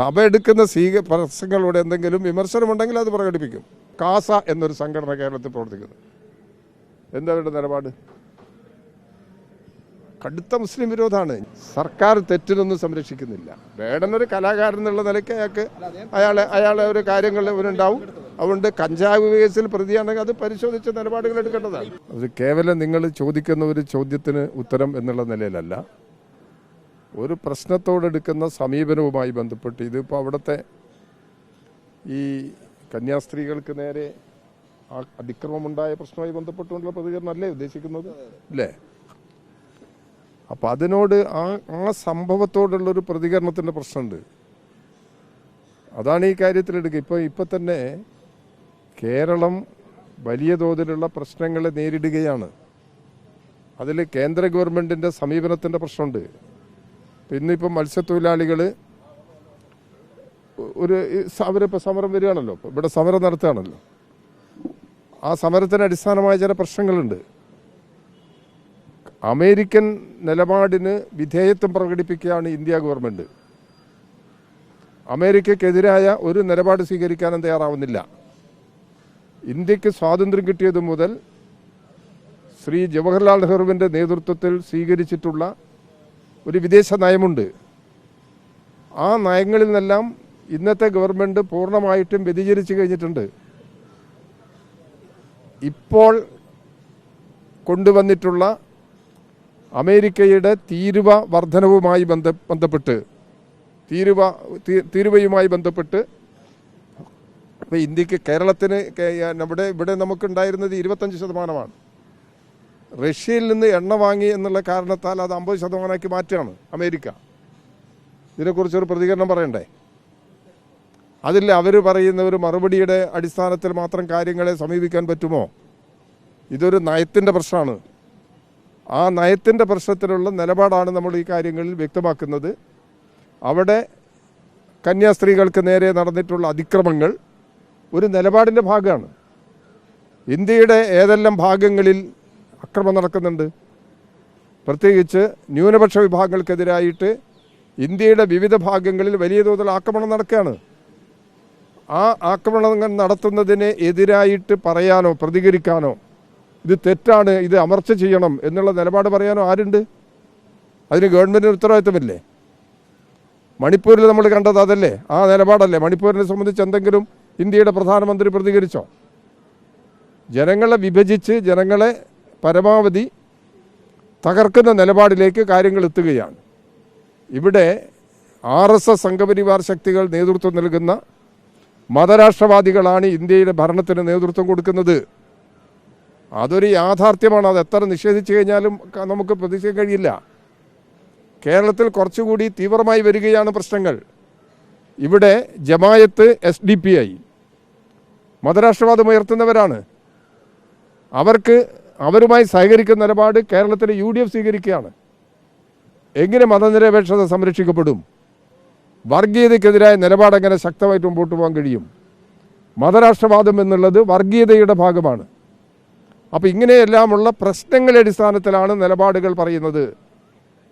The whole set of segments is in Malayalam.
സഭ എടുക്കുന്ന സ്വീക പ്രസംഗങ്ങളോട് എന്തെങ്കിലും വിമർശനമുണ്ടെങ്കിൽ അത് പ്രകടിപ്പിക്കും. കാസ എന്നൊരു സംഘടന കേരളത്തിൽ പ്രവർത്തിക്കുന്നു. എന്താ അവരുടെ നിലപാട്? കടുത്ത മുസ്ലിം വിരോധമാണ് സർക്കാർ തെറ്റിനൊന്നും സംരക്ഷിക്കുന്നില്ല. വേടൻ കലാകാരൻ എന്നുള്ള നിലയ്ക്ക് അയാൾക്ക് അയാളെ അയാളെ ഒരു കാര്യങ്ങൾ ഇവരുണ്ടാവും അതുകൊണ്ട് കഞ്ചാവ് കേസിൽ പ്രതിയാണെങ്കിൽ അത് പരിശോധിച്ച് നിലപാടുകൾ എടുക്കേണ്ടതാണ്. അത് കേവലം നിങ്ങൾ ചോദിക്കുന്ന ഒരു ചോദ്യത്തിന് ഉത്തരം എന്നുള്ള നിലയിലല്ല. ഒരു പ്രശ്നത്തോടെടുക്കുന്ന സമീപനവുമായി ബന്ധപ്പെട്ട് ഇതിപ്പോൾ അവിടുത്തെ ഈ കന്യാസ്ത്രീകൾക്ക് നേരെ അതിക്രമമുണ്ടായ പ്രശ്നവുമായി ബന്ധപ്പെട്ടുകൊണ്ടുള്ള പ്രതികരണം അല്ലേ ഉദ്ദേശിക്കുന്നത് അല്ലേ? അപ്പം അതിനോട് ആ ആ സംഭവത്തോടുള്ള ഒരു പ്രതികരണത്തിന്റെ പ്രശ്നമുണ്ട്. അതാണ് ഈ കാര്യത്തിൽ എടുക്കുക ഇപ്പോൾ ഇപ്പം തന്നെ കേരളം വലിയ തോതിലുള്ള പ്രശ്നങ്ങളെ നേരിടുകയാണ്. അതിൽ കേന്ദ്ര ഗവൺമെന്റിന്റെ സമീപനത്തിന്റെ പ്രശ്നമുണ്ട്. ഇന്നിപ്പം മത്സ്യത്തൊഴിലാളികൾ ഒരു അവരിപ്പോൾ സമരം വരികയാണല്ലോ. ഇവിടെ സമരം നടത്തുകയാണല്ലോ. ആ സമരത്തിന് അടിസ്ഥാനമായ ചില പ്രശ്നങ്ങളുണ്ട്. അമേരിക്കൻ നിലപാടിന് വിധേയത്വം പ്രകടിപ്പിക്കുകയാണ് ഇന്ത്യ ഗവൺമെന്റ് അമേരിക്കക്കെതിരായ ഒരു നിലപാട് സ്വീകരിക്കാനും തയ്യാറാവുന്നില്ല. ഇന്ത്യയ്ക്ക് സ്വാതന്ത്ര്യം കിട്ടിയതു മുതൽ ശ്രീ ജവഹർലാൽ നെഹ്റുവിന്റെ നേതൃത്വത്തിൽ സ്വീകരിച്ചിട്ടുള്ള ഒരു വിദേശ നയമുണ്ട്. ആ നയങ്ങളിൽ നിന്നെല്ലാം ഇന്നത്തെ ഗവൺമെന്റ് പൂർണമായിട്ടും വ്യതിചരിച്ചു കഴിഞ്ഞിട്ടുണ്ട്. ഇപ്പോൾ കൊണ്ടുവന്നിട്ടുള്ള അമേരിക്കയുടെ തീരുവ വർധനവുമായി ബന്ധ ബന്ധപ്പെട്ട് തീരുവ തീരുവയുമായി ബന്ധപ്പെട്ട് ഇപ്പോൾ ഇന്ത്യയ്ക്ക് കേരളത്തിന് നമ്മുടെ ഇവിടെ നമുക്കുണ്ടായിരുന്നത് ഇരുപത്തഞ്ച് ശതമാനമാണ്. റഷ്യയിൽ നിന്ന് എണ്ണ വാങ്ങി എന്നുള്ള കാരണത്താൽ അത് അമ്പത് ശതമാനമാക്കി മാറ്റുകയാണ് അമേരിക്ക. ഇതിനെക്കുറിച്ചൊരു പ്രതികരണം പറയണ്ടേ? അതിൽ അവർ പറയുന്ന ഒരു മറുപടിയുടെ അടിസ്ഥാനത്തിൽ മാത്രം കാര്യങ്ങളെ സമീപിക്കാൻ പറ്റുമോ? ഇതൊരു നയത്തിന്റെ പ്രശ്നമാണ്. ആ നയത്തിന്റെ പ്രശ്നത്തിലുള്ള നിലപാടാണ് നമ്മൾ ഈ കാര്യങ്ങളിൽ വ്യക്തമാക്കുന്നത്. അവിടെ കന്യാസ്ത്രീകൾക്ക് നേരെ നടന്നിട്ടുള്ള അതിക്രമങ്ങൾ ഒരു നിലപാടിന്റെ ഭാഗമാണ്. ഇന്ത്യയുടെ ഏതെല്ലാം ഭാഗങ്ങളിൽ അക്രമം നടക്കുന്നുണ്ട്. പ്രത്യേകിച്ച് ന്യൂനപക്ഷ വിഭാഗങ്ങൾക്കെതിരായിട്ട് ഇന്ത്യയുടെ വിവിധ ഭാഗങ്ങളിൽ വലിയ തോതിൽ ആക്രമണം നടക്കുകയാണ്. ആ ആക്രമണങ്ങൾ നടത്തുന്നതിനെ എതിരായിട്ട് പറയാനോ പ്രതികരിക്കാനോ ഇത് തെറ്റാണ് ഇത് അമർച്ച ചെയ്യണം എന്നുള്ള നിലപാട് പറയാനോ ആരുണ്ട്? അതിന് ഗവൺമെന്റിന് ഉത്തരവാദിത്തമില്ലേ? മണിപ്പൂരിൽ നമ്മൾ കണ്ടത് അതല്ലേ? ആ നിലപാടല്ലേ? മണിപ്പൂരിനെ സംബന്ധിച്ച് എന്തെങ്കിലും ഇന്ത്യയുടെ പ്രധാനമന്ത്രി പ്രതികരിച്ചോ? ജനങ്ങളെ വിഭജിച്ച് ജനങ്ങളെ പരമാവധി തകർക്കുന്ന നിലപാടിലേക്ക് കാര്യങ്ങൾ എത്തുകയാണ്. ഇവിടെ ആർ എസ് എസ് സംഘപരിവാർ ശക്തികൾ നേതൃത്വം നൽകുന്ന മതരാഷ്ട്രവാദികളാണ് ഇന്ത്യയുടെ ഭരണത്തിന് നേതൃത്വം കൊടുക്കുന്നത്. അതൊരു യാഥാർത്ഥ്യമാണ്. അത് എത്ര നിഷേധിച്ചു കഴിഞ്ഞാലും നമുക്ക് പ്രതീക്ഷിക്കാൻ കഴിയില്ല. കേരളത്തിൽ കുറച്ചുകൂടി തീവ്രമായി വരികയാണ് പ്രശ്നങ്ങൾ. ഇവിടെ Jamaat S D P I മതരാഷ്ട്രവാദം ഉയർത്തുന്നവരാണ്. അവർക്ക് അവരുമായി സഹകരിക്കുന്ന നിലപാട് കേരളത്തിലെ യു ഡി എഫ് സ്വീകരിക്കുകയാണ്. എങ്ങനെ മതനിരപേക്ഷത സംരക്ഷിക്കപ്പെടും? വർഗീയതയ്ക്കെതിരായ നിലപാട് എങ്ങനെ ശക്തമായിട്ട് മുമ്പോട്ട് പോകാൻ കഴിയും? മതരാഷ്ട്രവാദം എന്നുള്ളത് വർഗീയതയുടെ ഭാഗമാണ്. അപ്പോൾ ഇങ്ങനെയെല്ലാമുള്ള പ്രശ്നങ്ങളുടെ അടിസ്ഥാനത്തിലാണ് നിലപാടുകൾ പറയുന്നത്.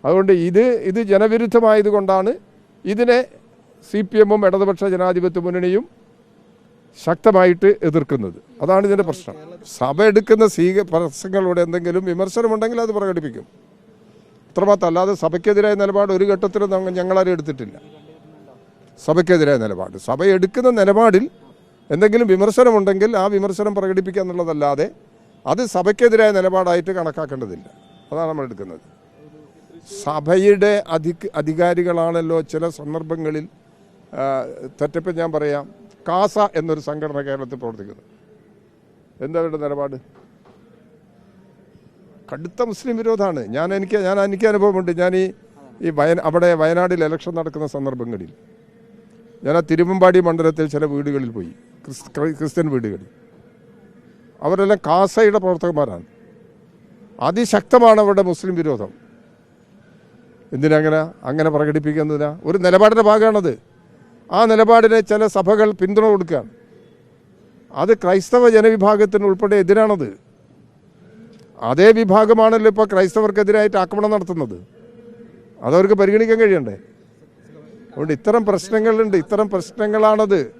അതുകൊണ്ട് ഇത് ഇത് ജനവിരുദ്ധമായതുകൊണ്ടാണ് ഇതിനെ സി പി എമ്മും ഇടതുപക്ഷ ജനാധിപത്യ മുന്നണിയും ശക്തമായിട്ട് എതിർക്കുന്നത്. അതാണ് ഇതിന്റെ പ്രശ്നം. സഭ എടുക്കുന്ന സ്വീക പ്രസംഗങ്ങളോട് എന്തെങ്കിലും വിമർശനമുണ്ടെങ്കിൽ അത് പ്രകടിപ്പിക്കും. അത്രമാത്രം അല്ലാതെ സഭയ്ക്കെതിരായ നിലപാട് ഒരു ഘട്ടത്തിലും ഞങ്ങ- ഞങ്ങളാരും എടുത്തിട്ടില്ല. സഭയ്ക്കെതിരായ നിലപാട്. സഭ എടുക്കുന്ന നിലപാടിൽ എന്തെങ്കിലും വിമർശനമുണ്ടെങ്കിൽ ആ വിമർശനം പ്രകടിപ്പിക്കുക എന്നുള്ളതല്ലാതെ അത് സഭയ്ക്കെതിരായ നിലപാടായിട്ട് കണക്കാക്കേണ്ടതില്ല. അതാണ് നമ്മൾ എടുക്കുന്നത്. സഭയുടെ അധി അധികാരികളാണല്ലോ ചില സന്ദർഭങ്ങളിൽ തെറ്റപ്പം ഞാൻ പറയാം. കാസ എന്നൊരു സംഘടന കേരളത്തിൽ പ്രവർത്തിക്കുന്നത് എന്താ അവരുടെ നിലപാട്? കടുത്ത മുസ്ലിം വിരോധമാണ് ഞാൻ എനിക്ക് ഞാൻ എനിക്ക് അനുഭവമുണ്ട്. ഞാൻ ഈ ഈ വയന അവിടെ വയനാട്ടിൽ ഇലക്ഷൻ നടക്കുന്ന സന്ദർഭങ്ങളിൽ ഞാൻ ആ തിരുവമ്പാടി മണ്ഡലത്തിൽ ചില വീടുകളിൽ പോയി. ക്രിസ്ത്യൻ വീടുകളിൽ. അവരെല്ലാം കാസയുടെ പ്രവർത്തകന്മാരാണ്. അതിശക്തമാണ് അവരുടെ മുസ്ലിം വിരോധം. എന്തിനങ്ങനെ അങ്ങനെ പ്രകടിപ്പിക്കുന്നതിനാ? ഒരു നിലപാടിന്റെ ഭാഗമാണത്. ആ നിലപാടിനെ ചില സഭകൾ പിന്തുണ കൊടുക്കുകയാണ്. അത് ക്രൈസ്തവ ജനവിഭാഗത്തിന് ഉൾപ്പെടെ എതിരാണത്. അതേ വിഭാഗമാണല്ലോ ഇപ്പോൾ ക്രൈസ്തവർക്കെതിരായിട്ട് ആക്രമണം നടത്തുന്നത്. അതവർക്ക് പരിഗണിക്കാൻ കഴിയണ്ടേ? അതുകൊണ്ട് ഇത്തരം പ്രശ്നങ്ങളുണ്ട് ഇത്തരം പ്രശ്നങ്ങളാണത്.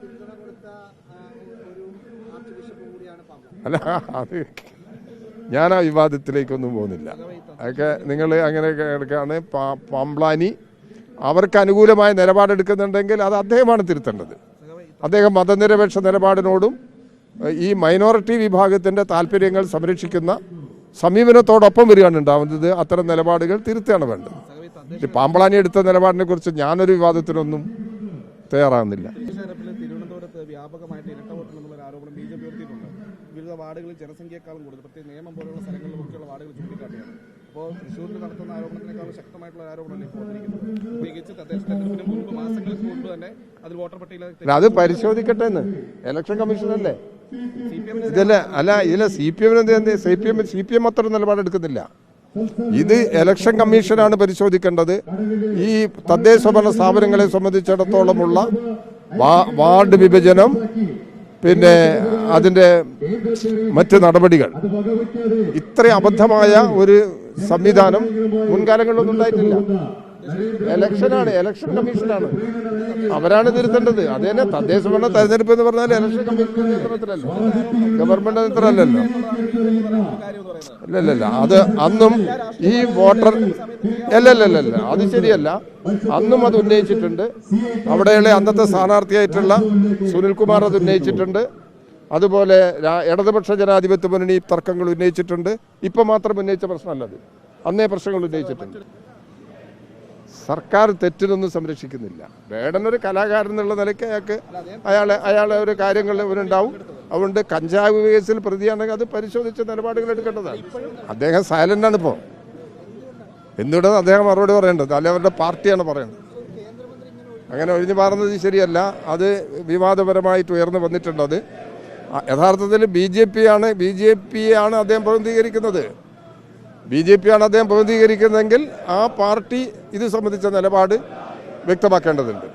അല്ല അത് ഞാൻ ആ വിവാദത്തിലേക്കൊന്നും പോകുന്നില്ല. അതൊക്കെ നിങ്ങൾ അങ്ങനെ എടുക്കുകയാണ് പാ- പാമ്പ്ലാനി അവർക്ക് അനുകൂലമായ നിലപാടെടുക്കുന്നുണ്ടെങ്കിൽ അത് അദ്ദേഹമാണ് തിരുത്തേണ്ടത്. അദ്ദേഹം മതനിരപേക്ഷ നിലപാടിനോടും ഈ മൈനോറിറ്റി വിഭാഗത്തിന്റെ താല്പര്യങ്ങൾ സംരക്ഷിക്കുന്ന സമീപനത്തോടൊപ്പം വരികയാണ് ഉണ്ടാവുന്നത്. അത്തരം നിലപാടുകൾ തിരുത്തുകയാണ് വേണ്ടത്. പാമ്പളാനി എടുത്ത നിലപാടിനെ കുറിച്ച് ഞാനൊരു വിവാദത്തിനൊന്നും തയ്യാറാകുന്നില്ല. വ്യാപകമായിട്ട് ഇരട്ട വോട്ടെന്നുള്ള ഒരു ആരോപണം ബി ജെ പി ഉയർത്തിയിട്ടുണ്ട്. വിവിധ വാർഡുകളിൽ ജനസംഖ്യയെക്കാളും കൂടുതൽ പ്രത്യേക നിയമം പോലുള്ള സ്ഥലങ്ങളിലൊക്കെയുള്ള വാർഡുകൾ ചൂണ്ടിക്കാട്ടിയാണ്. അപ്പോൾ തൃശ്ശൂരിൽ നടത്തുന്ന ആരോപണത്തിനേക്കാളും ശക്തമായിട്ടുള്ള ആരോപണമല്ലേ ഇപ്പോൾ വന്നിരിക്കുന്നത് പ്രത്യേകിച്ച് തദ്ദേശ തെരഞ്ഞെടുപ്പിന് മുൻപ് മാസങ്ങൾക്ക് മുൻപ് തന്നെ അതിൽ വോട്ടർ പട്ടികയിൽ അത് പരിശോധിക്കട്ടെ എന്ന്. ഇലക്ഷൻ കമ്മീഷനല്ലേ ഇതല്ല അല്ല ഇതിലെ സി പി എമ്മിന് C P M C P M അത്ര നിലപാടെടുക്കുന്നില്ല ഇത് ഇലക്ഷൻ കമ്മീഷനാണ് പരിശോധിക്കേണ്ടത്. ഈ തദ്ദേശ ഭരണ സ്ഥാപനങ്ങളെ സംബന്ധിച്ചിടത്തോളമുള്ള വാർഡ് വിഭജനം പിന്നെ അതിന്റെ മറ്റ് നടപടികൾ. ഇത്ര അബദ്ധമായ ഒരു സംവിധാനം മുൻകാലങ്ങളിലൊന്നും ഉണ്ടായിട്ടില്ല. ഇലക്ഷനാണ് ഇലക്ഷൻ കമ്മീഷനാണ് അവരാണ് തിരുത്തേണ്ടത്. അത് തന്നെ തദ്ദേശ ഭരണ തെരഞ്ഞെടുപ്പ് എന്ന് പറഞ്ഞാൽ ഇലക്ഷൻ കമ്മീഷൻ ഗവൺമെന്റ് നിയന്ത്രണമല്ലല്ലോ അല്ലല്ല അത് അന്നും ഈ വോട്ടർ അല്ലല്ലല്ല അത് ശരിയല്ല. അന്നും അത് ഉന്നയിച്ചിട്ടുണ്ട്. അവിടെയുള്ള അന്നത്തെ സ്ഥാനാർത്ഥിയായിട്ടുള്ള സുനിൽകുമാർ അത് ഉന്നയിച്ചിട്ടുണ്ട്. അതുപോലെ ഇടതുപക്ഷ ജനാധിപത്യ മുന്നണി തർക്കങ്ങൾ ഉന്നയിച്ചിട്ടുണ്ട്. ഇപ്പം മാത്രം ഉന്നയിച്ച പ്രശ്നമല്ല അത് അന്നേ പ്രശ്നങ്ങൾ ഉന്നയിച്ചിട്ടുണ്ട്. സർക്കാർ തെറ്റിനൊന്നും സംരക്ഷിക്കുന്നില്ല. വേടനൊരു കലാകാരൻ എന്നുള്ള നിലയ്ക്ക് അയാൾക്ക് അയാളെ അയാളെ ഒരു കാര്യങ്ങൾ ഇവരുണ്ടാവും അതുകൊണ്ട് കഞ്ചാവ് കേസിൽ പ്രതിയാണെങ്കിൽ അത് പരിശോധിച്ച് നിലപാടുകൾ എടുക്കേണ്ടതാണ്. അദ്ദേഹം സൈലന്റ് ആണ് ഇപ്പോൾ എന്തുകൊണ്ടാണ് അദ്ദേഹം മറുപടി പറയേണ്ടത്? അല്ലെ അവരുടെ പാർട്ടിയാണ് പറയേണ്ടത്? അങ്ങനെ ഒഴിഞ്ഞു മാറുന്നത് ശരിയല്ല. അത് വിവാദപരമായിട്ട് ഉയർന്നു വന്നിട്ടുണ്ട് അത്. ആ, യഥാർത്ഥത്തിൽ ബി ജെ പി ആണ് ബി ജെ പിയാണ് അദ്ദേഹം പ്രതിനിധീകരിക്കുന്നത്. ബി ജെ പി ആണ് അദ്ദേഹം പ്രതിനിധീകരിക്കുന്നതെങ്കിൽ ആ പാർട്ടി ഇത് സംബന്ധിച്ച നിലപാട് വ്യക്തമാക്കേണ്ടതുണ്ട്.